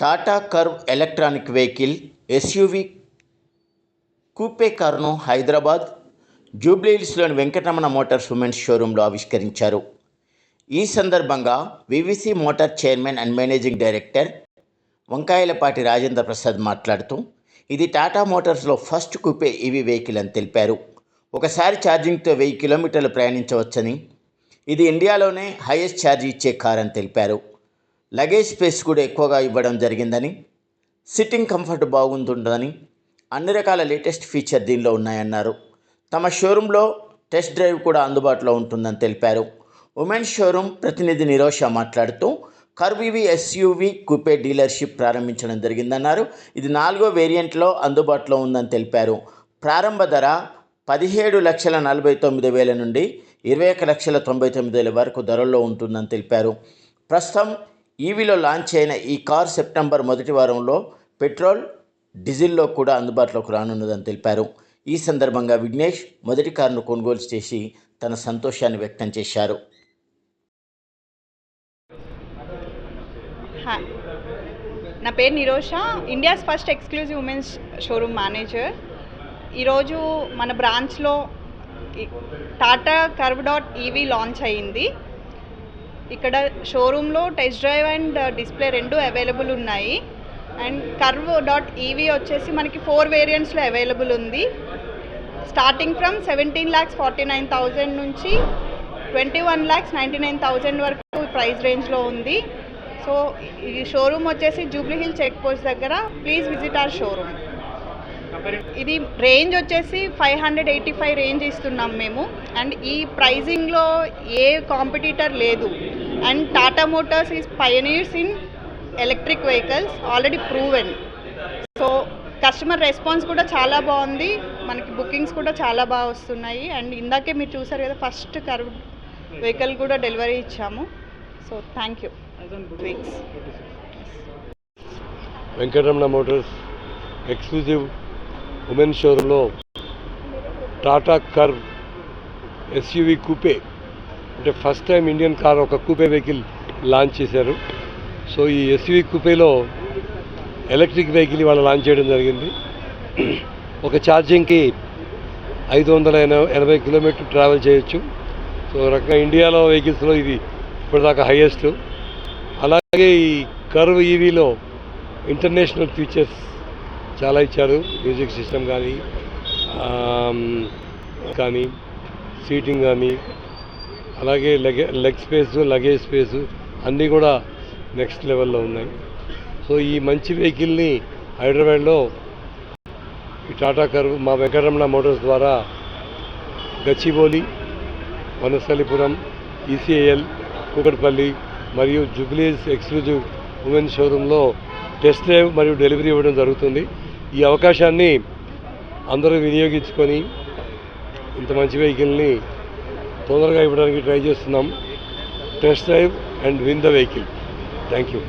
Tata Curvv electronic vehicle SUV coupe కారును హైదరాబాద్ జూబ్లీహిల్స్లోని Venkataramana Motors women's షోరూంలో ఆవిష్కరించారు. ఈ సందర్భంగా VVC motor chairman and managing director Vankayalapati Rajendra Prasad మాట్లాడుతూ ఇది టాటా మోటార్స్లో ఫస్ట్ కూపే ఈవీ వెహికల్ అని తెలిపారు. ఒకసారి ఛార్జింగ్తో వెయ్యి కిలోమీటర్లు ప్రయాణించవచ్చని ఇది ఇండియాలోనే హైయెస్ట్ ఛార్జ్ ఇచ్చే కార్ అని తెలిపారు. లగేజ్ స్పేస్ కూడా ఎక్కువగా ఇవ్వడం జరిగిందని సిట్టింగ్ కంఫర్ట్ బాగుంటుందని అన్ని రకాల లేటెస్ట్ ఫీచర్ దీనిలో ఉన్నాయన్నారు. తమ షోరూంలో టెస్ట్ డ్రైవ్ కూడా అందుబాటులో ఉంటుందని తెలిపారు. ఉమెన్స్ షోరూమ్ ప్రతినిధి నిరోష మాట్లాడుతూ కర్వీవి ఎస్యూవి కుపే డీలర్షిప్ ప్రారంభించడం జరిగిందన్నారు. ఇది నాలుగో వేరియంట్లో అందుబాటులో ఉందని తెలిపారు. ప్రారంభ ధర పదిహేడు లక్షల నలభై తొమ్మిది వేల నుండి ఇరవై ఒక లక్షల తొంభై తొమ్మిది వేల వరకు ధరల్లో ఉంటుందని తెలిపారు. ప్రస్తుతం ఈవీలో లాంచ్ అయిన ఈ కార్ సెప్టెంబర్ మొదటి వారంలో పెట్రోల్ డీజిల్లో కూడా అందుబాటులోకి రానున్నదని తెలిపారు. ఈ సందర్భంగా విఘ్నేష్ మొదటి కారును కొనుగోలు చేసి తన సంతోషాన్ని వ్యక్తం చేశారు. నా పేరు Nirosha India's first exclusive women's showroom manager. ఈరోజు మన బ్రాంచ్లో Tata Curvv dot EV launch అయ్యింది ఇక్కడ షోరూంలో టెస్ట్ డ్రైవ్ అండ్ డిస్ప్లే రెండు అవైలబుల్ ఉన్నాయి. అండ్ కర్వ్ డాట్ ఈవీ వచ్చేసి మనకి ఫోర్ వేరియంట్స్లో అవైలబుల్ ఉంది. Starting from seventeen lakhs forty nine thousand నుంచి twenty one lakhs ninety nine thousand వరకు ప్రైస్ రేంజ్లో ఉంది. సో ఈ షోరూమ్ వచ్చేసి జూబ్లీ హిల్ చెక్ పోస్ట్ దగ్గర. Please visit our showroom. ఇది రేంజ్ వచ్చేసి five hundred eighty five range ఇస్తున్నాం మేము. అండ్ ఈ ప్రైజింగ్లో ఏ కాంపిటీటర్ లేదు. And Tata Motors is pioneers in electric vehicles already proven. So customer response కూడా చాలా బాగుంది. మనకి బుకింగ్స్ కూడా చాలా బాగా వస్తున్నాయి. అండ్ ఇందాకే మీరు చూసారు కదా ఫస్ట్ కర్వ్ వెహికల్ కూడా డెలివరీ ఇచ్చాము. So thank you. Venkataramana Motors exclusive women షోరూంలో టాటా కర్వ్ ఎస్యూవి కూపే అంటే ఫస్ట్ టైం ఇండియన్ కార్ ఒక కూపే వెహికల్ లాంచ్ చేశారు. సో ఈ ఎస్యూవి కూపేలో ఎలక్ట్రిక్ వెహికల్ ఇవాళ లాంచ్ చేయడం జరిగింది. ఒక ఛార్జింగ్కి ఐదు వందల ఎనభై కిలోమీటర్ ట్రావెల్ చేయొచ్చు. సో రకంగా ఇండియాలో వెహికల్స్లో ఇది ఇప్పటిదాకా హైయెస్ట్. అలాగే ఈ కర్వ్ ఈవీలో ఇంటర్నేషనల్ ఫీచర్స్ చాలా ఇచ్చారు మ్యూజిక్ సిస్టమ్ కానీ కానీ సీటింగ్ కానీ అలాగే leg leg space luggage space అన్నీ కూడా నెక్స్ట్ లెవెల్లో ఉన్నాయి. సో ఈ మంచి వెహికల్ని హైదరాబాద్లో ఈ టాటా కర్వ్ మా వెంకటరమణ మోటార్స్ ద్వారా గచ్చిబోలి వనస్థలిపురం ఈసీఐఎల్ కూకట్పల్లి మరియు జుబ్లీస్ ఎక్స్క్లూజివ్ ఉమెన్ షోరూంలో టెస్ట్ డ్రైవ్ మరియు డెలివరీ ఇవ్వడం జరుగుతుంది. ఈ అవకాశాన్ని అందరూ వినియోగించుకొని ఇంత మంచి వెహికల్ని తొందరగా ఇవ్వడానికి ట్రై చేస్తున్నాం. Test drive and win the vehicle thank you